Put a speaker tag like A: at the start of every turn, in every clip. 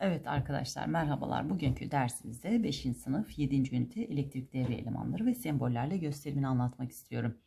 A: Evet arkadaşlar merhabalar. Bugünkü dersimizde 5. sınıf 7. ünite elektrik devre elemanları ve sembollerle gösterimini anlatmak istiyorum.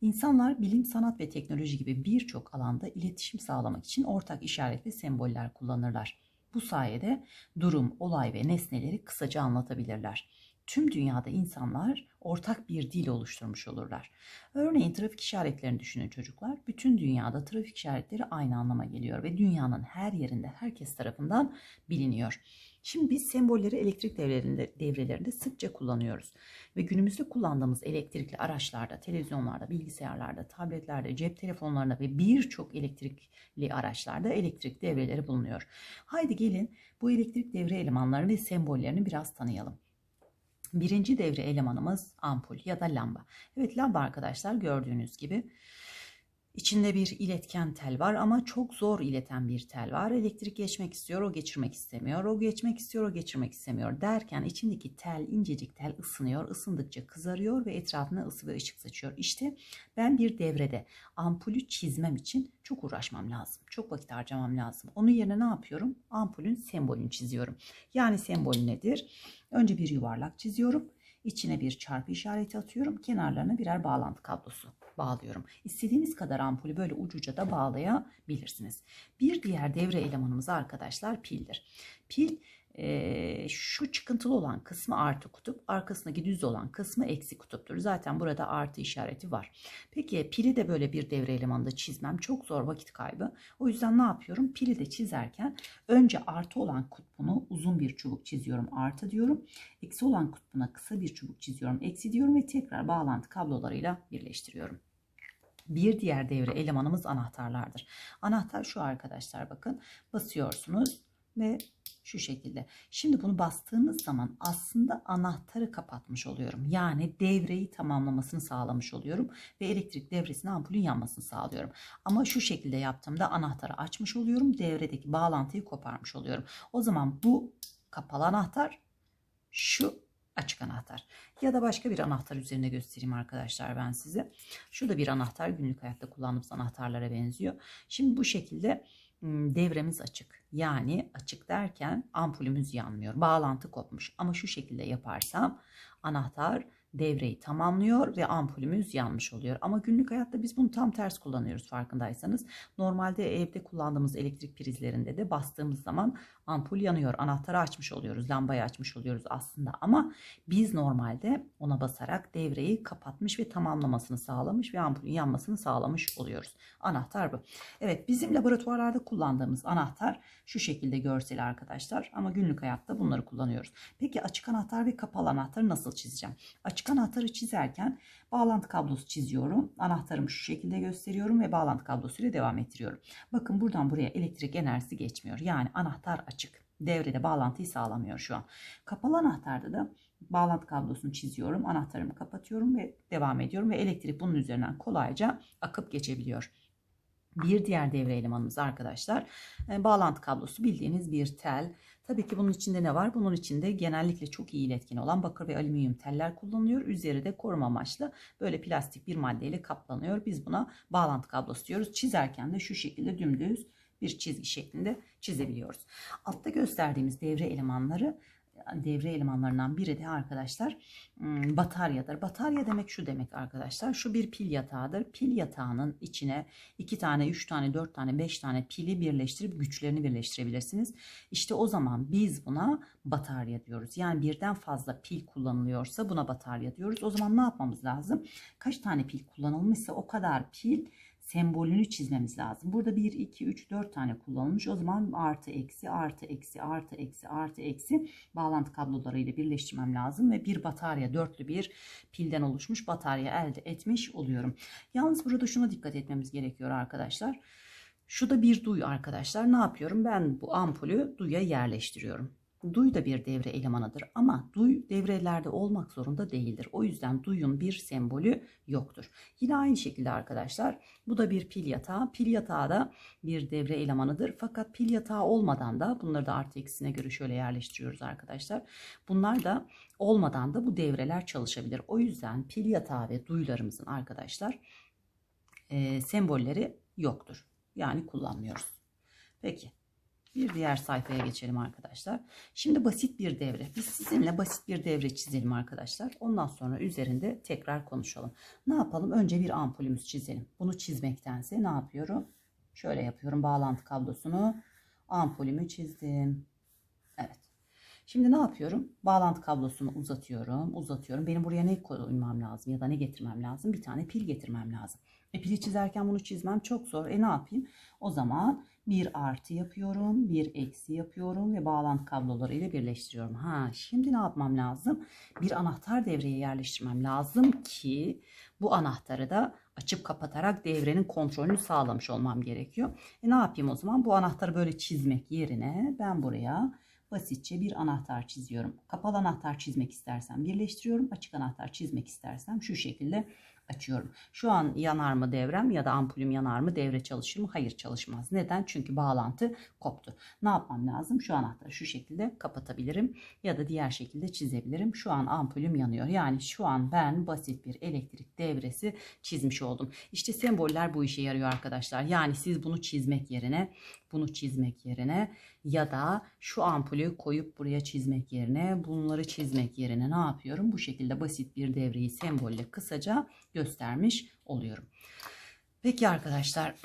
A: İnsanlar bilim, sanat ve teknoloji gibi birçok alanda iletişim sağlamak için ortak işaret ve semboller kullanırlar. Bu sayede durum, olay ve nesneleri kısaca anlatabilirler. Tüm dünyada insanlar ortak bir dil oluşturmuş olurlar. Örneğin trafik işaretlerini düşünün çocuklar. Bütün dünyada trafik işaretleri aynı anlama geliyor ve dünyanın her yerinde herkes tarafından biliniyor. Şimdi biz sembolleri elektrik devrelerinde, devrelerinde sıkça kullanıyoruz. Ve günümüzde kullandığımız elektrikli araçlarda, televizyonlarda, bilgisayarlarda, tabletlerde, cep telefonlarında ve birçok elektrikli araçlarda elektrik devreleri bulunuyor. Haydi gelin bu elektrik devre elemanlarını ve sembollerini biraz tanıyalım. Birinci devre elemanımız ampul ya da lamba. Evet lamba arkadaşlar gördüğünüz gibi içinde bir iletken tel var ama çok zor ileten bir tel var. Elektrik geçmek istiyor, o geçirmek istemiyor. O geçmek istiyor, o geçirmek istemiyor derken içindeki tel, incecik tel ısınıyor. Isındıkça kızarıyor ve etrafına ısı ve ışık saçıyor. İşte ben bir devrede ampulü çizmem için çok uğraşmam lazım. Çok vakit harcamam lazım. Onun yerine ne yapıyorum? Ampulün sembolünü çiziyorum. Yani sembol nedir? Önce bir yuvarlak çiziyorum. İçine bir çarpı işareti atıyorum. Kenarlarına birer bağlantı kablosu bağlıyorum. İstediğiniz kadar ampulü böyle ucuca da bağlayabilirsiniz. Bir diğer devre elemanımız arkadaşlar pildir. Pil e, şu çıkıntılı olan kısmı artı kutup, arkasındaki düz olan kısmı eksi kutuptur. Zaten burada artı işareti var. Peki pili de böyle bir devre elemanında çizmem çok zor vakit kaybı. O yüzden ne yapıyorum? Pili de çizerken önce artı olan kutbunu uzun bir çubuk çiziyorum artı diyorum. Eksi olan kutbuna kısa bir çubuk çiziyorum eksi diyorum ve tekrar bağlantı kablolarıyla birleştiriyorum. Bir diğer devre elemanımız anahtarlardır. Anahtar şu arkadaşlar bakın basıyorsunuz ve şu şekilde. Şimdi bunu bastığınız zaman aslında anahtarı kapatmış oluyorum. Yani devreyi tamamlamasını sağlamış oluyorum ve elektrik devresine ampulün yanmasını sağlıyorum. Ama şu şekilde yaptığımda anahtarı açmış oluyorum. Devredeki bağlantıyı koparmış oluyorum. O zaman bu kapalı anahtar şu açık anahtar. Ya da başka bir anahtar üzerinde göstereyim arkadaşlar ben size. Şu da bir anahtar günlük hayatta kullandığımız anahtarlara benziyor. Şimdi bu şekilde devremiz açık. Yani açık derken ampulümüz yanmıyor. Bağlantı kopmuş. Ama şu şekilde yaparsam anahtar devreyi tamamlıyor ve ampulümüz yanmış oluyor. Ama günlük hayatta biz bunu tam ters kullanıyoruz farkındaysanız. Normalde evde kullandığımız elektrik prizlerinde de bastığımız zaman ampul yanıyor. Anahtarı açmış oluyoruz, lambayı açmış oluyoruz aslında. Ama biz normalde ona basarak devreyi kapatmış ve tamamlamasını sağlamış ve ampulün yanmasını sağlamış oluyoruz. Anahtar bu. Evet bizim laboratuvarlarda kullandığımız anahtar şu şekilde görseli arkadaşlar. Ama günlük hayatta bunları kullanıyoruz. Peki açık anahtar ve kapalı anahtarı nasıl çizeceğim? Açık anahtarı çizerken bağlantı kablosu çiziyorum. Anahtarımı şu şekilde gösteriyorum ve bağlantı kablosuyla devam ettiriyorum. Bakın buradan buraya elektrik enerjisi geçmiyor. Yani anahtar açık. Devrede bağlantıyı sağlamıyor şu an. Kapalı anahtarda da bağlantı kablosunu çiziyorum. Anahtarımı kapatıyorum ve devam ediyorum ve elektrik bunun üzerinden kolayca akıp geçebiliyor. Bir diğer devre elemanımız arkadaşlar e, bağlantı kablosu bildiğiniz bir tel. Tabii ki bunun içinde ne var? Bunun içinde genellikle çok iyi iletken olan bakır ve alüminyum teller kullanılıyor. Üzeri de koruma amaçlı böyle plastik bir maddeyle kaplanıyor. Biz buna bağlantı kablosu diyoruz. Çizerken de şu şekilde dümdüz bir çizgi şeklinde çizebiliyoruz. Altta gösterdiğimiz devre elemanları devre elemanlarından biri de arkadaşlar bataryadır. Batarya demek şu demek arkadaşlar. Şu bir pil yatağıdır. Pil yatağının içine 2 tane, 3 tane, 4 tane, 5 tane pili birleştirip güçlerini birleştirebilirsiniz. İşte o zaman biz buna batarya diyoruz. Yani birden fazla pil kullanılıyorsa buna batarya diyoruz. O zaman ne yapmamız lazım? Kaç tane pil kullanılmışsa o kadar pil sembolünü çizmemiz lazım. Burada 1, 2, 3, 4 tane kullanılmış. O zaman artı eksi artı eksi artı eksi artı eksi bağlantı kablolarıyla birleştirmem lazım. Ve bir batarya dörtlü bir pilden oluşmuş batarya elde etmiş oluyorum. Yalnız burada şuna dikkat etmemiz gerekiyor arkadaşlar. Şu da bir duy arkadaşlar. Ne yapıyorum? Ben bu ampulü duya yerleştiriyorum. Duy da bir devre elemanıdır ama duy devrelerde olmak zorunda değildir. O yüzden duyun bir sembolü yoktur. Yine aynı şekilde arkadaşlar bu da bir pil yatağı. Pil yatağı da bir devre elemanıdır. Fakat pil yatağı olmadan da bunları da artı eksisine göre şöyle yerleştiriyoruz arkadaşlar. Bunlar da olmadan da bu devreler çalışabilir. O yüzden pil yatağı ve duyularımızın arkadaşlar e, sembolleri yoktur. Yani kullanmıyoruz. Peki. Bir diğer sayfaya geçelim arkadaşlar. Şimdi basit bir devre. Biz sizinle basit bir devre çizelim arkadaşlar. Ondan sonra üzerinde tekrar konuşalım. Ne yapalım? Önce bir ampulümüz çizelim. Bunu çizmektense ne yapıyorum? Şöyle yapıyorum. Bağlantı kablosunu ampulümü çizdim. Evet. Şimdi ne yapıyorum? Bağlantı kablosunu uzatıyorum, uzatıyorum. Benim buraya ne koymam lazım ya da ne getirmem lazım? Bir tane pil getirmem lazım. E pili çizerken bunu çizmem çok zor. E ne yapayım? O zaman bir artı yapıyorum, bir eksi yapıyorum ve bağlantı kabloları ile birleştiriyorum. Ha, şimdi ne yapmam lazım? Bir anahtar devreye yerleştirmem lazım ki bu anahtarı da açıp kapatarak devrenin kontrolünü sağlamış olmam gerekiyor. E ne yapayım o zaman? Bu anahtarı böyle çizmek yerine ben buraya basitçe bir anahtar çiziyorum. Kapalı anahtar çizmek istersem birleştiriyorum. Açık anahtar çizmek istersem şu şekilde açıyorum. Şu an yanar mı devrem ya da ampulüm yanar mı devre çalışır mı? Hayır çalışmaz. Neden? Çünkü bağlantı koptu. Ne yapmam lazım? Şu anahtarı şu şekilde kapatabilirim ya da diğer şekilde çizebilirim. Şu an ampulüm yanıyor. Yani şu an ben basit bir elektrik devresi çizmiş oldum. İşte semboller bu işe yarıyor arkadaşlar. Yani siz bunu çizmek yerine bunu çizmek yerine ya da şu ampulü koyup buraya çizmek yerine bunları çizmek yerine ne yapıyorum? Bu şekilde basit bir devreyi sembolle kısaca göstermiş oluyorum. Peki arkadaşlar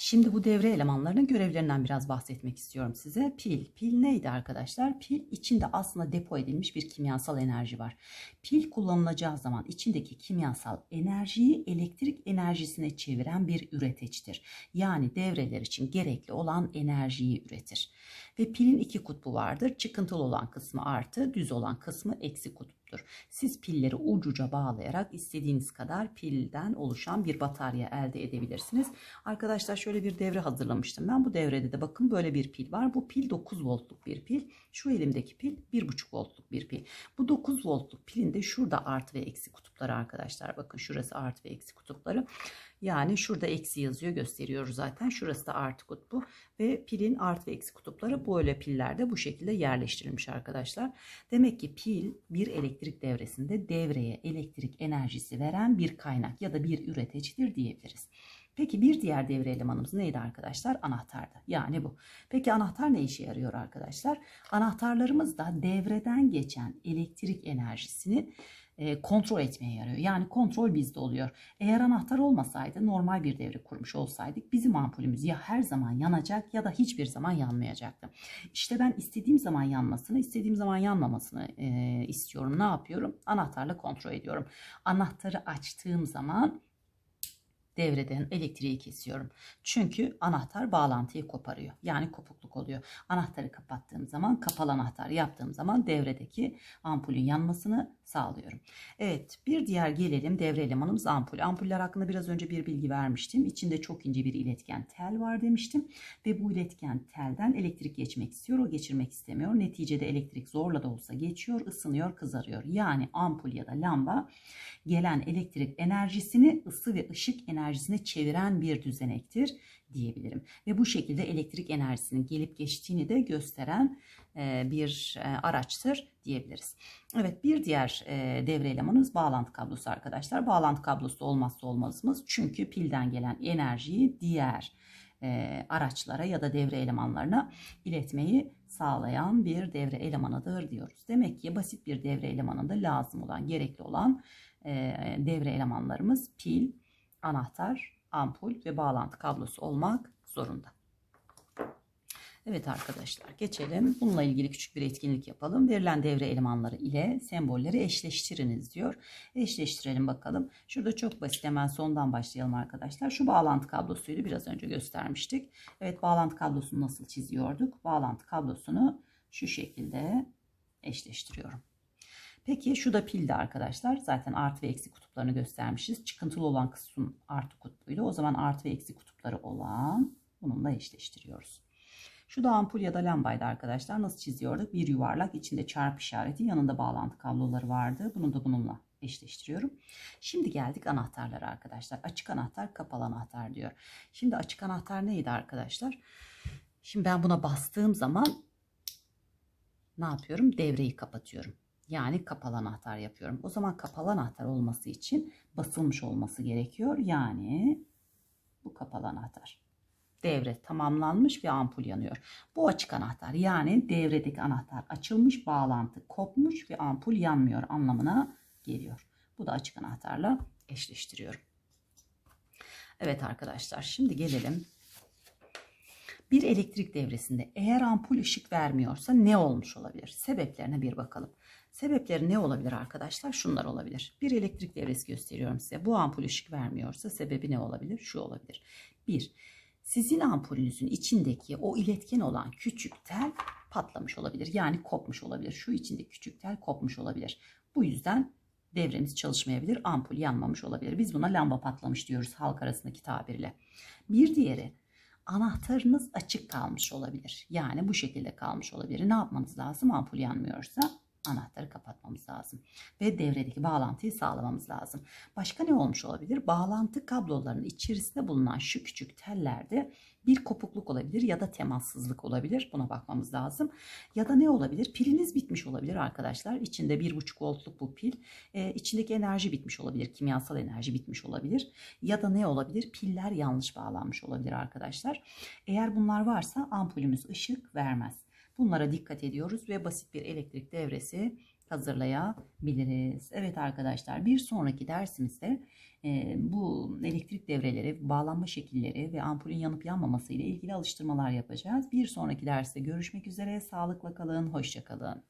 A: Şimdi bu devre elemanlarının görevlerinden biraz bahsetmek istiyorum size. Pil. Pil neydi arkadaşlar? Pil içinde aslında depo edilmiş bir kimyasal enerji var. Pil kullanılacağı zaman içindeki kimyasal enerjiyi elektrik enerjisine çeviren bir üreticidir. Yani devreler için gerekli olan enerjiyi üretir. Ve pilin iki kutbu vardır. Çıkıntılı olan kısmı artı, düz olan kısmı eksi kutbu kutuptur. Siz pilleri ucuca bağlayarak istediğiniz kadar pilden oluşan bir batarya elde edebilirsiniz. Arkadaşlar şöyle bir devre hazırlamıştım. Ben bu devrede de bakın böyle bir pil var. Bu pil 9 voltluk bir pil. Şu elimdeki pil 1,5 voltluk bir pil. Bu 9 voltluk pilin de şurada artı ve eksi kutupları arkadaşlar. Bakın şurası artı ve eksi kutupları. Yani şurada eksi yazıyor gösteriyor zaten. Şurası da artı kutbu ve pilin artı ve eksi kutupları böyle pillerde bu şekilde yerleştirilmiş arkadaşlar. Demek ki pil bir elektrik devresinde devreye elektrik enerjisi veren bir kaynak ya da bir üreticidir diyebiliriz. Peki bir diğer devre elemanımız neydi arkadaşlar? Anahtardı. Yani bu. Peki anahtar ne işe yarıyor arkadaşlar? Anahtarlarımız da devreden geçen elektrik enerjisini e, kontrol etmeye yarıyor. Yani kontrol bizde oluyor. Eğer anahtar olmasaydı normal bir devre kurmuş olsaydık bizim ampulümüz ya her zaman yanacak ya da hiçbir zaman yanmayacaktı. İşte ben istediğim zaman yanmasını, istediğim zaman yanmamasını e, istiyorum. Ne yapıyorum? Anahtarla kontrol ediyorum. Anahtarı açtığım zaman devreden elektriği kesiyorum. Çünkü anahtar bağlantıyı koparıyor. Yani kopukluk oluyor. Anahtarı kapattığım zaman kapalı anahtar yaptığım zaman devredeki ampulün yanmasını sağlıyorum. Evet bir diğer gelelim devre elemanımız ampul. Ampuller hakkında biraz önce bir bilgi vermiştim. İçinde çok ince bir iletken tel var demiştim. Ve bu iletken telden elektrik geçmek istiyor. O geçirmek istemiyor. Neticede elektrik zorla da olsa geçiyor, ısınıyor, kızarıyor. Yani ampul ya da lamba gelen elektrik enerjisini ısı ve ışık enerjisine çeviren bir düzenektir diyebilirim. Ve bu şekilde elektrik enerjisinin gelip geçtiğini de gösteren e, bir e, araçtır diyebiliriz. Evet bir diğer e, devre elemanımız bağlantı kablosu arkadaşlar. Bağlantı kablosu olmazsa olmazımız çünkü pilden gelen enerjiyi diğer araçlara ya da devre elemanlarına iletmeyi sağlayan bir devre elemanıdır diyoruz. Demek ki basit bir devre elemanında lazım olan, gerekli olan devre elemanlarımız pil, anahtar, ampul ve bağlantı kablosu olmak zorunda. Evet arkadaşlar geçelim. Bununla ilgili küçük bir etkinlik yapalım. Verilen devre elemanları ile sembolleri eşleştiriniz diyor. Eşleştirelim bakalım. Şurada çok basit hemen sondan başlayalım arkadaşlar. Şu bağlantı kablosuydu biraz önce göstermiştik. Evet bağlantı kablosunu nasıl çiziyorduk? Bağlantı kablosunu şu şekilde eşleştiriyorum. Peki şu da pildi arkadaşlar. Zaten artı ve eksi kutuplarını göstermişiz. Çıkıntılı olan kısım artı kutbuydu. O zaman artı ve eksi kutupları olan bununla eşleştiriyoruz. Şu da ampul ya da lambaydı arkadaşlar. Nasıl çiziyorduk? Bir yuvarlak içinde çarp işareti yanında bağlantı kabloları vardı. Bunu da bununla eşleştiriyorum. Şimdi geldik anahtarlara arkadaşlar. Açık anahtar, kapalı anahtar diyor. Şimdi açık anahtar neydi arkadaşlar? Şimdi ben buna bastığım zaman ne yapıyorum? Devreyi kapatıyorum. Yani kapalı anahtar yapıyorum. O zaman kapalı anahtar olması için basılmış olması gerekiyor. Yani bu kapalı anahtar. devre tamamlanmış ve ampul yanıyor. Bu açık anahtar yani devredeki anahtar açılmış, bağlantı kopmuş ve ampul yanmıyor anlamına geliyor. Bu da açık anahtarla eşleştiriyorum. Evet arkadaşlar şimdi gelelim. Bir elektrik devresinde eğer ampul ışık vermiyorsa ne olmuş olabilir? Sebeplerine bir bakalım. Sebepleri ne olabilir arkadaşlar? Şunlar olabilir. Bir elektrik devresi gösteriyorum size. Bu ampul ışık vermiyorsa sebebi ne olabilir? Şu olabilir. Bir, sizin ampulünüzün içindeki o iletken olan küçük tel patlamış olabilir. Yani kopmuş olabilir. Şu içindeki küçük tel kopmuş olabilir. Bu yüzden devremiz çalışmayabilir. Ampul yanmamış olabilir. Biz buna lamba patlamış diyoruz halk arasındaki tabirle. Bir diğeri anahtarınız açık kalmış olabilir. Yani bu şekilde kalmış olabilir. Ne yapmamız lazım? Ampul yanmıyorsa anahtarı kapatmamız lazım. Ve devredeki bağlantıyı sağlamamız lazım. Başka ne olmuş olabilir? Bağlantı kablolarının içerisinde bulunan şu küçük tellerde bir kopukluk olabilir ya da temassızlık olabilir. Buna bakmamız lazım. Ya da ne olabilir? Piliniz bitmiş olabilir arkadaşlar. İçinde 1,5 voltluk bu pil. Ee, içindeki enerji bitmiş olabilir. Kimyasal enerji bitmiş olabilir. Ya da ne olabilir? Piller yanlış bağlanmış olabilir arkadaşlar. Eğer bunlar varsa ampulümüz ışık vermez. Bunlara dikkat ediyoruz ve basit bir elektrik devresi hazırlayabiliriz. Evet arkadaşlar bir sonraki dersimizde e, bu elektrik devreleri, bağlanma şekilleri ve ampulün yanıp yanmaması ile ilgili alıştırmalar yapacağız. Bir sonraki derste görüşmek üzere. Sağlıkla kalın, hoşça kalın.